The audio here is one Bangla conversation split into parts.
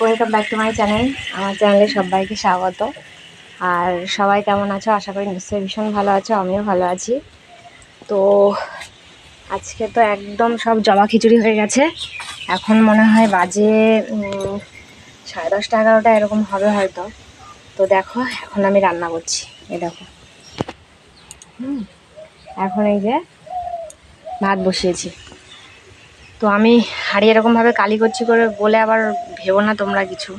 Welcome back to my channel আমার চ্যানেলে সবাইকে স্বাগত। আর সবাই কেমন আছো? আশা করি নিশ্চয়ই ভীষণ ভালো আছো, আমিও ভালো আছি। তো আজকে তো একদম সব জবা খিচুড়ি হয়ে গেছে। এখন মনে হয় বাজে সাড়ে দশটা, এগারোটা, এরকম হবে হয়তো। তো দেখো, এখন আমি রান্না করছি। এই দেখো। হুম, এখন এই যে ভাত বসিয়েছি। তো আমি হাড়ি এরকমভাবে কালি করছি করে বলে আবার ভেবো না তোমরা কিছু।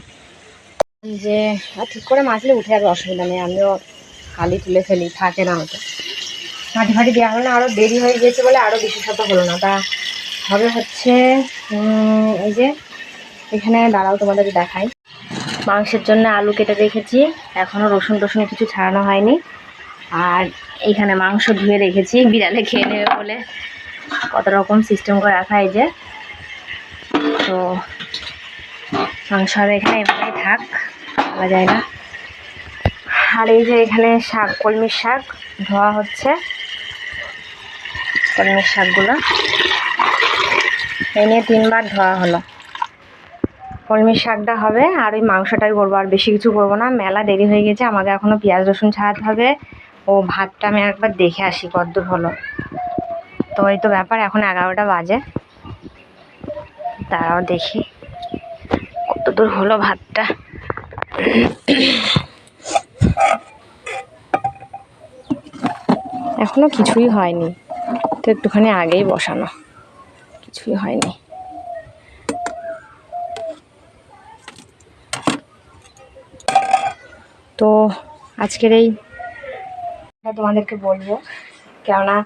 যে ঠিক করে মাছলে উঠে আর অসুবিধা নেই, আমিও কালি তুলে ফেলি, থাকে না হয়তো মাটি ফাটি দেওয়া হলো না আরও দেরি হয়ে গিয়েছে বলে আরও বিশেষত হলো না। তা হবে হচ্ছে এই যে, এখানে দাঁড়াও তোমাদেরকে দেখাই। মাংসের জন্য আলু কেটে রেখেছি এখনও রসুন টসুন কিছু ছাড়ানো হয়নি। আর এইখানে মাংস ধুয়ে রেখেছি, বিড়ালে খেয়ে নেবে বলে। কত রকম সিস্টেম করে রাখা এই যে। তো মাংস আর এখানে এভাবেই থাক, বলা যায় না। আর এই যে এখানে শাক, কলমির শাক ধোয়া হচ্ছে। কলমির শাকগুলো এই নিয়ে তিনবার ধোয়া হলো। কলমির শাকটা হবে, আর ওই মাংসটাই করব, আর বেশি কিছু করব না। মেলা দেরি হয়ে গেছে, আমাকে এখনও পেঁয়াজ রসুন ছাড়াতে হবে। ও ভাতটা আমি একবার দেখে আসি কদ্দূর হলো। তো এই তো ব্যাপার, এখন এগারোটা বাজে। তারাও দেখি, কত দূর হলো ভাতটা। এখনও কিছুই হয়নি, তো একটুখানি আগেই বসানো, কিছুই হয়নি। তো আজকের এই, তোমাদেরকে বলব কেননা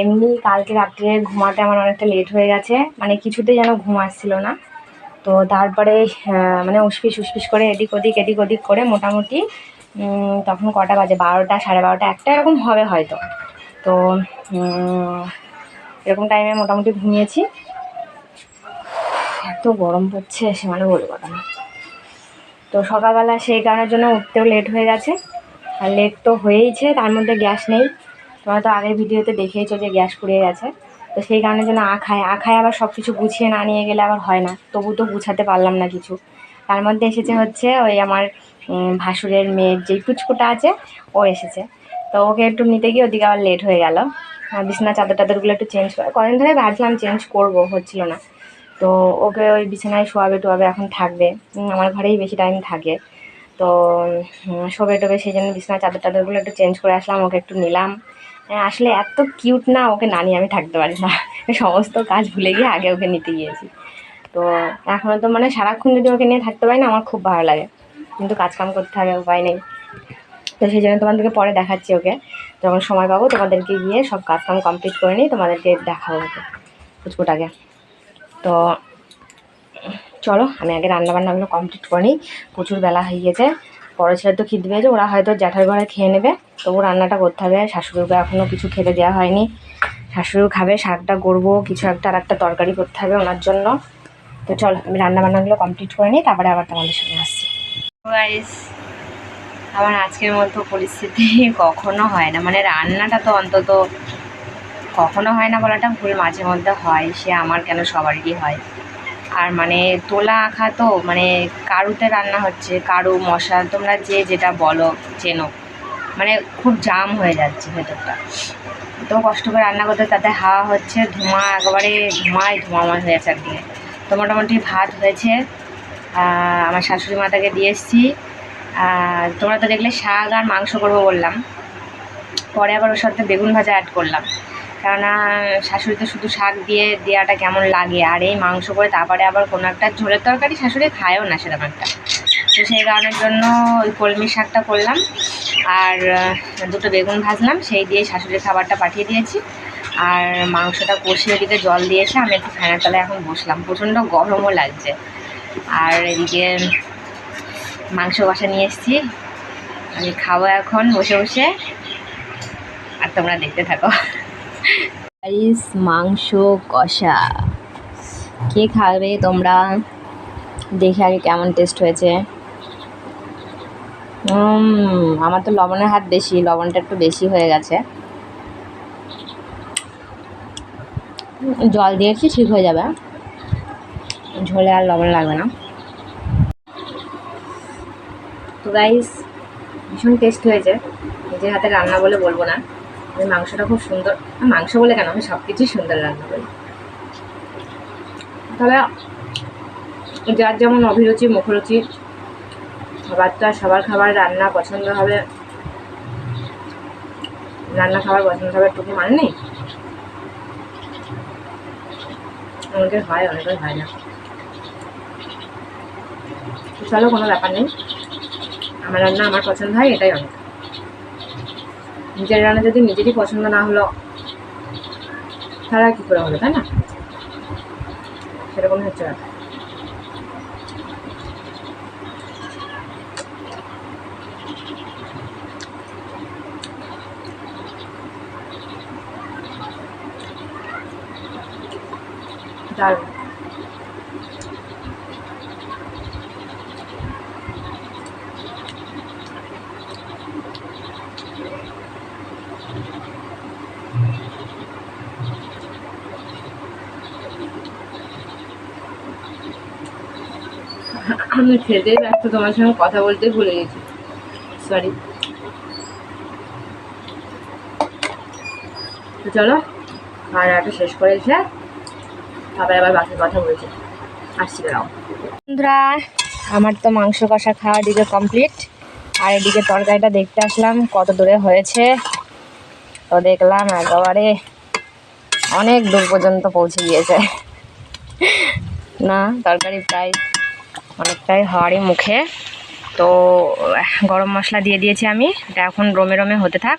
এমনি কালকে রাত্রে ঘুমাতে আমার অনেকটা লেট হয়ে গেছে। মানে কিছুতেই যেন ঘুম আসছিল না। তো তারপরে মানে উসপিস উসপিস করে এদিক ওদিক এদিক ওদিক করে মোটামুটি তখন কটা বাজে? বারোটা, সাড়ে বারোটা, একটা এরকম হবে হয়তো। তো এরকম টাইমে মোটামুটি ঘুমিয়েছি। এত গরম পড়ছে, সে মানে বলব না। তো সকালবেলা সেই কারণের জন্য উঠতেও লেট হয়ে গেছে। আর লেট তো হয়েইছে, তার মধ্যে গ্যাস নেই। তোমরা তো আগের ভিডিওতে দেখেইছো যে গ্যাস ফুরিয়ে গেছে। তো সেই কারণে যেন আখায় আখায় আবার সব কিছু গুছিয়ে না নিয়ে গেলে আবার হয় না। তবু তো গুছাতে পারলাম না কিছু। তার মধ্যে এসেছে হচ্ছে ওই আমার ভাসুরের মেয়ের যেই পুচকুটা আছে, ও এসেছে। তো ওকে একটু নিতে গিয়ে ওদিকে আবার লেট হয়ে গেল। বিছানা চাদর টাদরগুলো একটু চেঞ্জ করে, কদিন ধরে ভাবছিলাম চেঞ্জ করব, হচ্ছিল না। তো ওকে ওই বিছানায় শোয়াবে টোয়াবে এখন থাকবে। আমার ঘরেই বেশি টাইম থাকে। তো শোবে টোবে সেই জন্য বিছানা চাদর টাদরগুলো একটু চেঞ্জ করে আসলাম, ওকে একটু নিলাম। আসলে এত কিউট না, ওকে না নিয়ে আমি থাকতে পারি না। সমস্ত কাজ ভুলে গিয়ে আগে ওকে নিতে গিয়েছি। তো এখনও তো মানে সারাক্ষণ যদি ওকে নিয়ে থাকতে পারি না, আমার খুব ভালো লাগে। কিন্তু কাজকাম করতে হবে, উপায় নেই। তো সেই জন্য তোমাদেরকে পরে দেখাচ্ছি ওকে। যখন সময় পাবো, তোমাদেরকে গিয়ে সব কাজকাম কমপ্লিট করে নিই তোমাদেরকে দেখাবো ওকে কুচকুটাকে। তো চলো, আমি আগে রান্নাবান্নাগুলো কমপ্লিট করে নিই। প্রচুর বেলা হয়ে গেছে। বড় ছেলে তো খিদে পেয়েছে, ওরা হয়তো জ্যাঠার ঘরে খেয়ে নেবে। তবু রান্নাটা করতে হবে। শাশুড়িকে এখনও কিছু খেতে দেওয়া হয়নি। শাশুড়িও খাবে, শাকটা করব, কিছু একটা আর একটা তরকারি করতে হবে ওনার জন্য। তো চল, আমি রান্নাবান্নাগুলো কমপ্লিট করে নিই, তারপরে আবার তোমাদের সঙ্গে আসছি। আমার আজকের মতো পরিস্থিতি কখনো হয় না। মানে রান্নাটা তো অন্তত কখনো হয় না বলাটা ভুল, মাঝে মধ্যে হয়। সে আমার কেন সবারই হয়? আর মানে তোলা আঁকা তো মানে কারুতে রান্না হচ্ছে, কারু মশা তোমরা যে যেটা বলো, চেনো। মানে খুব জাম হয়ে যাচ্ছে ভেতরটা। তো কষ্ট করে রান্না করতে তাতে হাওয়া হচ্ছে, ধোঁয়া একেবারে ধোঁয়ায় ধোঁয়াময় হয়ে যাচ্ছে একদিকে। তো মোটামুটি ভাত হয়েছে আমার শাশুড়ি মাতাকে দিয়ে এসেছি। তোমরা তো দেখলে শাক আর মাংস করব বললাম। পরে আবার ওর সাথে বেগুন ভাজা অ্যাড করলাম। কেননা শাশুড়ি তো শুধু শাক দিয়ে দেওয়াটা কেমন লাগে, আর এই মাংস করে তারপরে আবার কোনো একটা ঝোলের তরকারি শাশুড়ি খায়ও না সেরকম একটা। তো সেই কারণের জন্য ওই কলমি শাকটা করলাম, আর দুটো বেগুন ভাজলাম, সেই দিয়ে শাশুড়ির খাবারটা পাঠিয়ে দিয়েছি। আর মাংসটা কষিয়ে ওদিকে জল দিয়েছে, আমি একটু ফ্যানের তলায় এখন বসলাম, প্রচণ্ড গরমও লাগছে। আর এদিকে মাংস কষা নিয়ে এসেছি, আমি খাব এখন বসে বসে, আর তোমরা দেখতে থাকো। রাইস মাংস, কষা। কে খাবে তোমরা? দেখে আগে কেমন টেস্ট হয়েছে। আমার তো লবণের হাত বেশি, লবণটা একটু বেশি হয়ে গেছে। জল দিয়েছি ঠিক হয়ে যাবে? ঝোলে আর লবণ লাগবে না। তো গাইস ভীষণ টেস্ট হয়েছে। নিজের হাতে রান্না বলে বলব না। আমি মাংসটা খুব সুন্দর মাংস বলে কেন? আমি সব কিছুই সুন্দর রান্না করি। তাহলে যার যেমন অভিরুচি, মুখরুচি, সবার তো সবার খাবার রান্না পছন্দ হবে। রান্না খাবার পছন্দ হবে, টুকু মানে নেই। অনেকের হয় অনেকের হয় না। চলো, কোনো ব্যাপার নেই। আমার রান্না আমার পছন্দ হয়, এটাই অনেক। নিজের রান্না যদি নিজেরই পছন্দ না হলো তারা কী করে হলো তাই না? সেরকম হচ্ছে ব্যাপার দারুণ আমি খেতে ব্যস্ত, তোমার সঙ্গে কথা বলতে ভুলে গেছি। সরি চলো একটা শেষ করে এসে তারপরে আবার বাকি কথা বলছি। আসছি বন্ধুরা, আমার তো মাংস কষা খাওয়া দিকে কমপ্লিট আর এদিকে তরকারিটা দেখতে আসলাম, কত দূরে হয়েছে। তো দেখলাম একেবারে অনেক দূর পর্যন্ত পৌঁছে গিয়েছে। না, তরকারি প্রায় অনেকটাই হওয়ারই মুখে। তো, গরম মশলা দিয়ে দিয়েছি আমি। এটা এখন রোমে রোমে হতে থাক।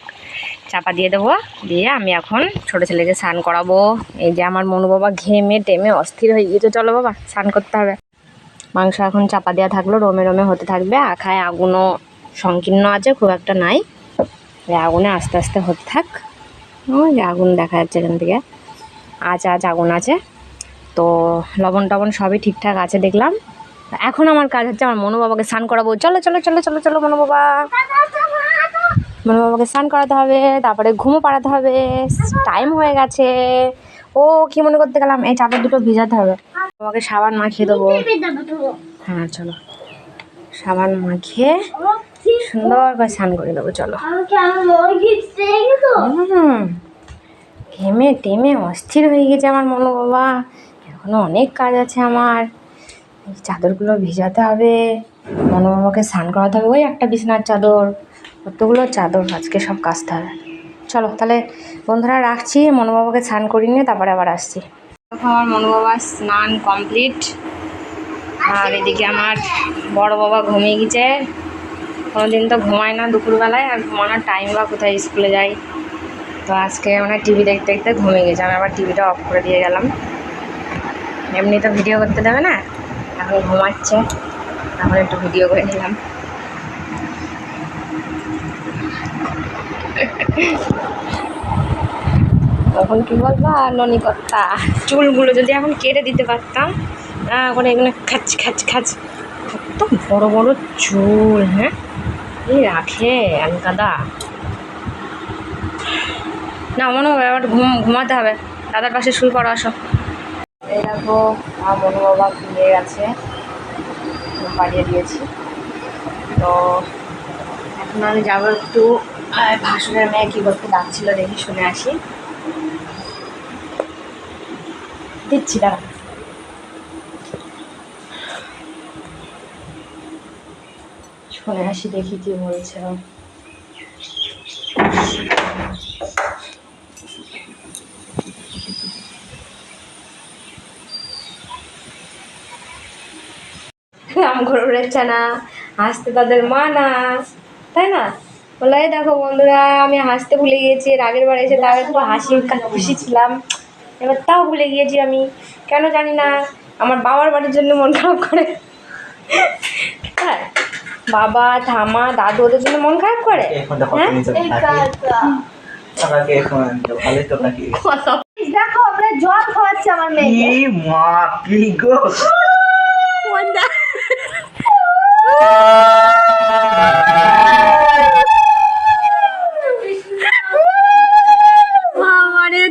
চাপা দিয়ে দেবো। দিয়ে আমি এখন ছোটো ছেলেকে স্নান করাবো। এই যে আমার মনু বাবা ঘেমে টেমে অস্থির হয়ে গিয়েছে। চলো বাবা, স্নান করতে হবে। মাংস এখন চাপা দেওয়া থাকল। রোমে রোমে হতে থাকবে। আখায় আগুনও সংকীর্ণ আছে, খুব একটা নাই। আগুনে আস্তে আস্তে হতে থাক। ওই আগুন দেখা যাচ্ছে এখান থেকে। আজ আজ আগুন আছে। তো, লবণ টবণ সবই ঠিকঠাক আছে দেখলাম। এখন আমার কাজ হচ্ছে আমার মনু বাবাকে স্নান করাবো। চলো চলো চলো চলো চলো মনু বাবা। মনু বাবাকে স্নান করাতে হবে, তারপরে ঘুমো পাড়াতে হবে। টাইম হয়ে গেছে। ও, কি মনে করতে গেলাম? এই চাদর দুটো ভিজাতে হবে। বাবাকে সাবান মাখিয়ে দেবো। হ্যাঁ চলো। সাবান মাখিয়ে সুন্দর করে স্নান করে দেবো, চলো। ঘেমে টেমে অস্থির হয়ে গেছে আমার মনো বাবা। এখনও অনেক কাজ আছে আমার। চাদরগুলো ভিজাতে হবে। মনো বাবাকে স্নান করাতে হবে। ওই একটা বিছানার চাদর। কতগুলো চাদর আজকে সব কাচতে হবে। চলো তাহলে বন্ধুরা রাখছি। মনো বাবাকে স্নান করিয়ে নিয়ে তারপরে আবার আসছি। আমার মনো বাবার স্নান কমপ্লিট। আর এদিকে আমার বড় বাবা ঘুমিয়ে গেছে। কোনোদিন তো ঘুমায় না দুপুরবেলায়। আর ঘুমানোর টাইম বা কোথায় স্কুলে যাই তো আজকে মানে টিভি দেখতে দেখতে ঘুমিয়ে গেছে। আমি আবার টিভিটা অফ করে দিয়ে গেলাম। এমনি তো ভিডিও করতে দেবে না? এখন ঘুমাচ্ছে। এখন একটু ভিডিও করে নিলাম। তখন কি বলবা? ননিকত্তা চুলগুলো যদি এখন কেটে দিতে পারতাম আহ, এখন খাচ খাচ খাচ। কত বড় বড় চুল হ্যাঁ? এই রাখে আলকাদা না মনে আবার ঘুম ঘুমাতে হবে। দাদার পাশে শুয়ে পড়ো আসো। দেখো আমার মনো বাবা ঘুমিয়ে গেছে পাড়িয়ে দিয়েছি। তো এখন আমি যাব একটু ভাসুরের মেয়ে কী করতে ডাকছিল দেখি, শুনে আসি। দিচ্ছি দাঁড়া শুনে আসি, দেখি কি বলছে। আম ঘরে উড়েছে না হাসতে তাদের মানা তাই না? বলে দেখো বন্ধুরা আমি হাসতে ভুলে গিয়েছি এর আগের বার এসে তাও একটু হাসি খুশি ছিলাম। এবার তাও ভুলে গিয়েছি আমি। কেন জানি না আমার বাবার বাড়ির জন্য মন খারাপ করে। হ্যাঁ বাবা ঠামা দাদু ওদের জন্য মন খারাপ করে? হ্যাঁ? দেখো আমরা জল খাওয়াচ্ছি আমার মেয়ে মা কি গো?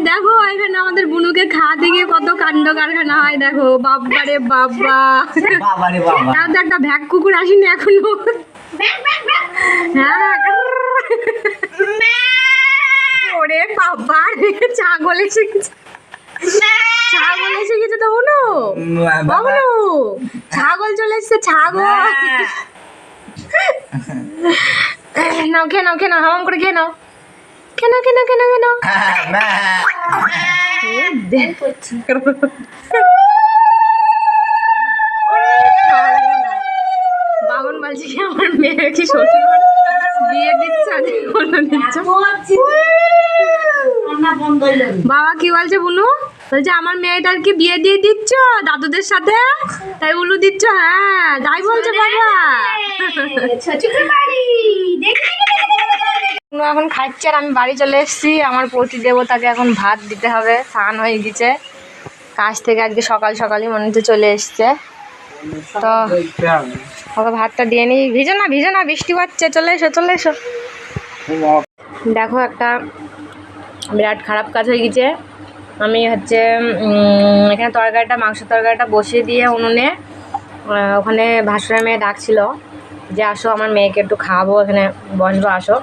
দেখো এখানে আমাদের বুনুকে খাওয়াতে গিয়ে কত কাণ্ড কারখানা হয় দেখো। বাবা রে বাবা বাবা বাবা তার তো একটা ভ্যাক কুকুর আসেনি এখনও। হ্যাঁ। ওরে বাবা রে ছাগল এসে গেছে। ছাগল এসে গেছে তো বলো বাবলু ছাগল চলে এসছে ছাগল। নাও খেয়ে নাও খেয়ে নাও হামাম করে খেয়ে নাও। খেয়ে নাও খেয়ে বাবন বলছে কি আমার মেয়ে কি শ্বশুর বিয়ে দিচ্ছে আজ বলে দিচ্ছে। বাবা কি বলছে বুনু? বলছে আমার মেয়েটার কি বিয়ে দিয়ে দিচ্ছ? দাদুদের সাথে? তাই উলু দিচ্ছ হ্যাঁ। তাই বলছে বাবা। এখন খাচ্ছে আর আমি বাড়ি চলে এসেছি। আমার প্রতি দেবতাকে এখন ভাত দিতে হবে। স্নান হয়ে গেছে। কাজ থেকে আজকে সকাল সকালই মনে হচ্ছে চলে এসছে। তো ওকে ভাতটা দিয়ে নিই। ভিজো না ভিজো না বৃষ্টি পাচ্ছে চলে এসো চলে এসো। দেখো একটা বিরাট খারাপ কাজ হয়ে গেছে। আমি হচ্ছে এখানে তরকারিটা, মাংস তরকারিটা বসিয়ে দিয়ে উনুনে ওখানে ভাসুরের মেয়ে ডাকছিল যে আসো, আমার মেয়েকে একটু খাওয়াবো, এখানে বসবো আসো।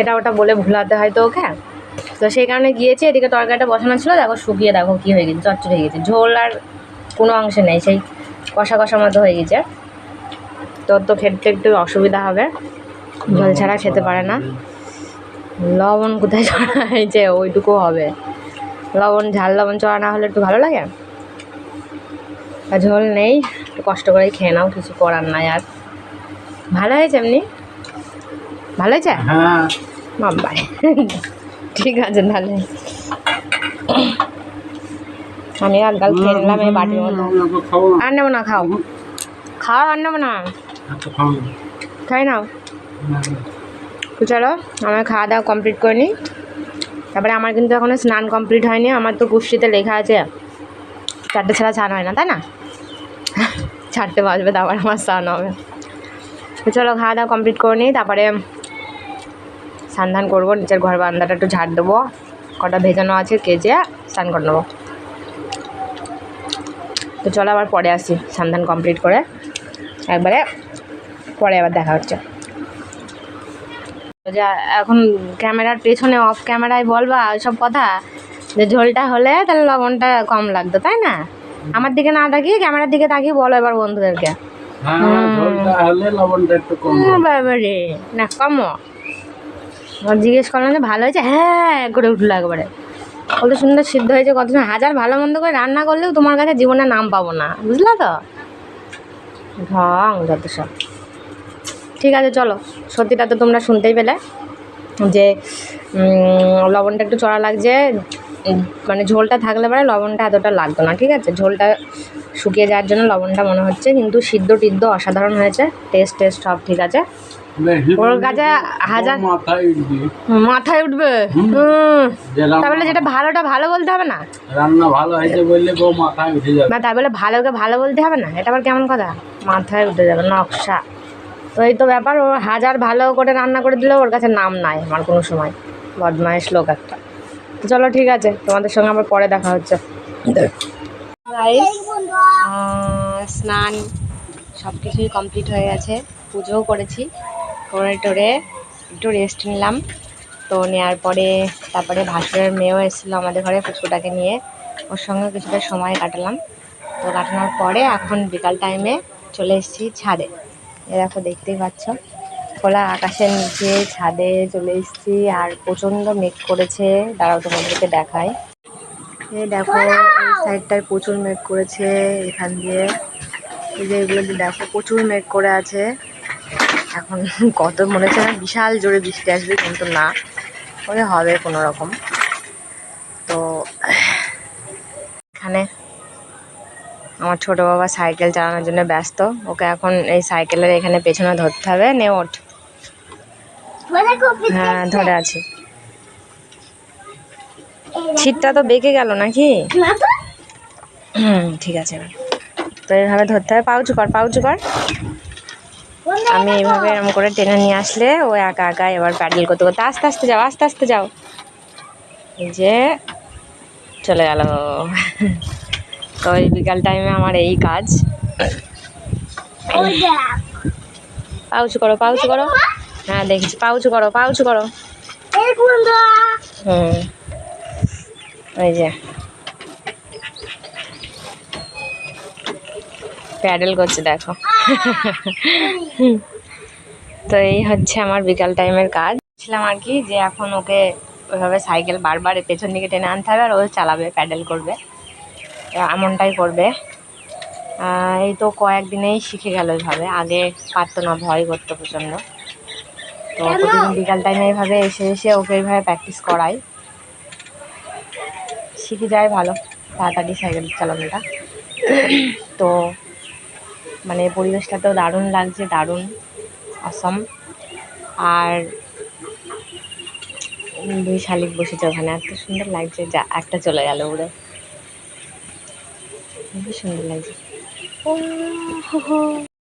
এটা ওটা বলে ভুলাতে হয় তো ওকে। তো সেই কারণে গিয়েছি, এদিকে তরকারিটা বসানো ছিল, দেখো শুকিয়ে দেখো কী হয়ে গেছে চচ্চড় হয়ে গেছে। ঝোল আর কোনো অংশে নেই, সেই কষা কষা মতো হয়ে গেছে। তোর তো খেতে একটু অসুবিধা হবে, ঝোল ছাড়া খেতে পারে না। লবণ কোথায় চড়া হয়েছে ওইটুকু হবে। লবণ ঝাল লবণ চড়া না হলে একটু ভালো লাগে? আর ঝোল নেই একটু কষ্ট করেই খেয়ে নাও কিছু করার নাই আর। ভালো হয়েছে এমনি? ভালো হয়েছে? হ্যাঁ। বাবা ঠিক আছে তাহলে। আমি আর গাল খেয়ে নিলাম এই বাটির মতো আর নেব না খাও। খাও আর নেব না। খাই নাও। তো চলো, আমার খাওয়া দাওয়া কমপ্লিট করে নিই। তারপরে আমার কিন্তু এখনও স্নান কমপ্লিট হয়নি, আমার তো পুষ্টিতে লেখা আছে। চারটে ছাড়া স্নান হয় না, তাই না? চারটে বাজবে, তারপরে আমার স্নান হবে। তো চলো, খাওয়া দাওয়া কমপ্লিট করে নিই, তারপরে স্নান ধান করব, নিচের ঘর বারান্দাটা একটু ঝাড় দেবো। কটা ভেজানো আছে, কেজে স্নান করে নেব। তো চলো, আবার পরে আসি, স্নান কমপ্লিট করে। একবারে পরে আবার দেখা হচ্ছে। যা এখন ক্যামেরার পেছনে অফ ক্যামেরায় বলবা সব কথা? যে ঝোলটা হলে তাহলে লবণটা কম লাগতো তাই না? আমার দিকে না তাকিয়ে ক্যামেরার দিকে তাকিয়ে বলো এবার বন্ধুদেরকে। হ্যাঁ বাবারে না কমো। জিজ্ঞেস করলাম যে ভালো হয়েছে? হ্যাঁ করে উঠল একবারে। কত সুন্দর সিদ্ধ হয়েছে কত হাজার ভালো মন্দ করে রান্না করলেও তোমার কাছে জীবনে নাম পাবো না। বুঝলা তো? ঢং যত সব। ঠিক আছে চলো। সত্যিটা তো তোমরা শুনতেই পেলে যে লবণটা একটু চড়া লাগছে। মানে ঝোলটা থাকলে পরে লবণটা এতটা লাগতো না ঠিক আছে? ঝোলটা শুকিয়ে যাওয়ার জন্য লবণটা মনে হচ্ছে কিন্তু সিদ্ধ টিদ্ধ অসাধারণ হয়েছে। টেস্ট টেস্ট সব ঠিক আছে। ওর কাছে হাজার মাথায় উঠবে। তাহলে যেটা ভালোটা ভালো বলতে হবে না? রান্না ভালো হয়েছে বললে মাথায় উঠে যাবে। না তাই বলে ভালোকে ভালো বলতে হবে না? এটা আবার কেমন কথা? মাথায় উঠে যাবে নকশা। তো এই তো ব্যাপার ও হাজার ভালো করে রান্না করে দিলেও ওর কাছে নাম নাই আমার কোনো সময়। বদমাইশ শ্লোক একটা। তো চলো ঠিক আছে তোমাদের সঙ্গে আবার পরে দেখা হচ্ছে। স্নান সব কিছুই কমপ্লিট হয়ে গেছে। পুজোও করেছি। করে টোরে একটু রেস্ট নিলাম। তো নেওয়ার পরে তারপরে ভাসুরের মেয়েও এসেছিল আমাদের ঘরে পুচকুটাকে নিয়ে। ওর সঙ্গে কিছুটা সময় কাটালাম। তো কাটানোর পরে এখন বিকাল টাইমে চলে এসেছি ছাদে। দেখো দেখতেই পাচ্ছ। খোলা আকাশের নিচে ছাদে চলে এসেছি আর প্রচণ্ড মেঘ করেছে। দাঁড়াও তোমাদেরকে দেখায় এই দেখো, এই সাইডটায় প্রচুর মেঘ করেছে এখান দিয়ে। এই যে এগুলো দেখো, প্রচুর মেঘ করে আছে। এখন কত, মনে হচ্ছে বিশাল জোরে বৃষ্টি আসবে, কিন্তু না। ওই হবে কোনো রকম। তো, এখানে আমার ছোট বাবা সাইকেল চালানোর জন্য ব্যস্ত। ওকে এখন এই সাইকেলের এখানে পেছনে ধরতে হবে। নে ওঠ। হ্যাঁ ধরে আছি। ছিটটা তো বেঁকে গেল নাকি? হুম ঠিক আছে এবার। তো এইভাবে ধরতে হবে। পাউচ কর পাউচ কর। আমি এইভাবে এরকম করে টেনে নিয়ে আসলে ও একা একা এবার প্যাডেল করতে করতে আস্তে আস্তে যাও আস্তে আস্তে যাও। যে চলে গেল। তো এই বিকাল টাইমে আমার এই কাজ। পাউচ করো পাউচ করো। হ্যাঁ দেখছি। পাউচ করো পাউচ করো। হুম। ওই যে। প্যাডেল করছে দেখো। তো এই হচ্ছে আমার বিকাল টাইমের কাজ। ছিলাম আর কি যে এখন ওকে ওইভাবে সাইকেল বারবার পেছন দিকে টেনে আনতে হবে আর ও চালাবে প্যাডেল করবে। এমনটাই করবে। এই তো কয়েকদিনেই শিখে গেল এইভাবে আগে পারতো না ভয় করতো প্রচণ্ড। তো প্রতিদিন বিকাল টাইমে এইভাবে এসে এসে ওকে এইভাবে প্র্যাকটিস করাই। শিখে যায় ভালো। তাড়াতাড়ি সাইকেল চালানোটা। তো মানে পরিবেশটা তো দারুণ লাগছে দারুণ। অসম আর দুই শালিক বসেছে ওখানে। এত সুন্দর লাগছে। যা একটা চলে গেল উড়ে।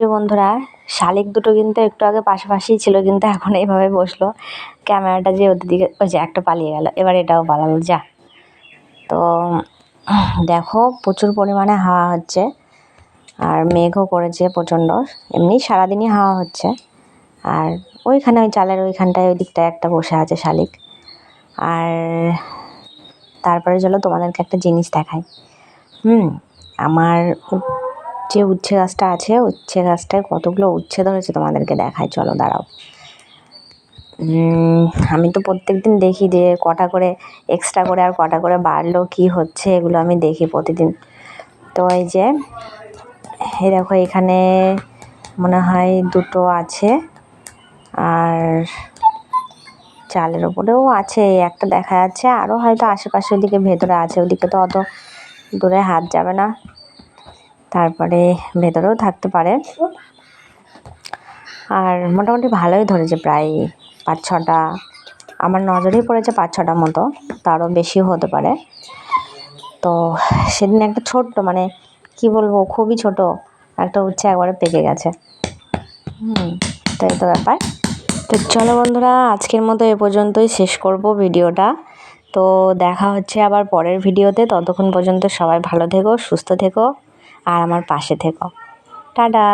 বন্ধুরা, শালিক দুটো কিন্তু একটু আগে পাশাপাশি ছিল, কিন্তু এখন এইভাবে বসল। ক্যামেরাটা যে ওদের দিকে, ওই যে একটা পালিয়ে গেল, এবার এটাও পালালো, যা। তো, দেখো, প্রচুর পরিমাণে হাওয়া হচ্ছে, আর মেঘও করেছে প্রচণ্ড। এমনি সারাদিনই হাওয়া হচ্ছে, আর ওইখানে ওই চালের ওইখানটায়, ওই দিকটায় একটা বসে আছে শালিক। আর তারপরে চলো তোমাদেরকে একটা জিনিস দেখাই। হুম আমার যে উচ্ছে গাছটা আছে, উচ্ছে গাছটায় কতগুলো উচ্ছে ধরেছে তোমাদেরকে দেখায় চলো দাঁড়াও। আমি তো প্রত্যেক দিন দেখি যে কটা করে এক্সট্রা করে আর কটা করে বাড়লো, কি হচ্ছে এগুলো আমি দেখি প্রতিদিন। তো এই যে, এই দেখো এখানে মনে হয় দুটো আছে, আর চালের ওপরেও আছে একটা দেখা যাচ্ছে আরও হয়তো আশেপাশে ওদিকে ভেতরে আছে, ওদিকে তো অত দূরে হাত যাবে না। তারপরে ভেতরেও থাকতে পারে। আর মোটামুটি ভালোই ধরেছে প্রায় পাঁচ ছটা। আমার নজরেই পড়েছে পাঁচ ছটা মতো, তারও বেশিও হতে পারে। তো সেদিন একটা ছোট্ট মানে কি বলব, খুবই ছোট একটা উচ্ছে একবারে পেকে গেছে। হুম তো এই তো ব্যাপার। তো চলো বন্ধুরা, আজকের মতো এ পর্যন্তই শেষ করব ভিডিওটা। তো দেখা হচ্ছে আবার পরের ভিডিওতে। ততক্ষণ পর্যন্ত সবাই ভালো থেকো, সুস্থ থেকো, আর আমার পাশে থেকো। টাটা!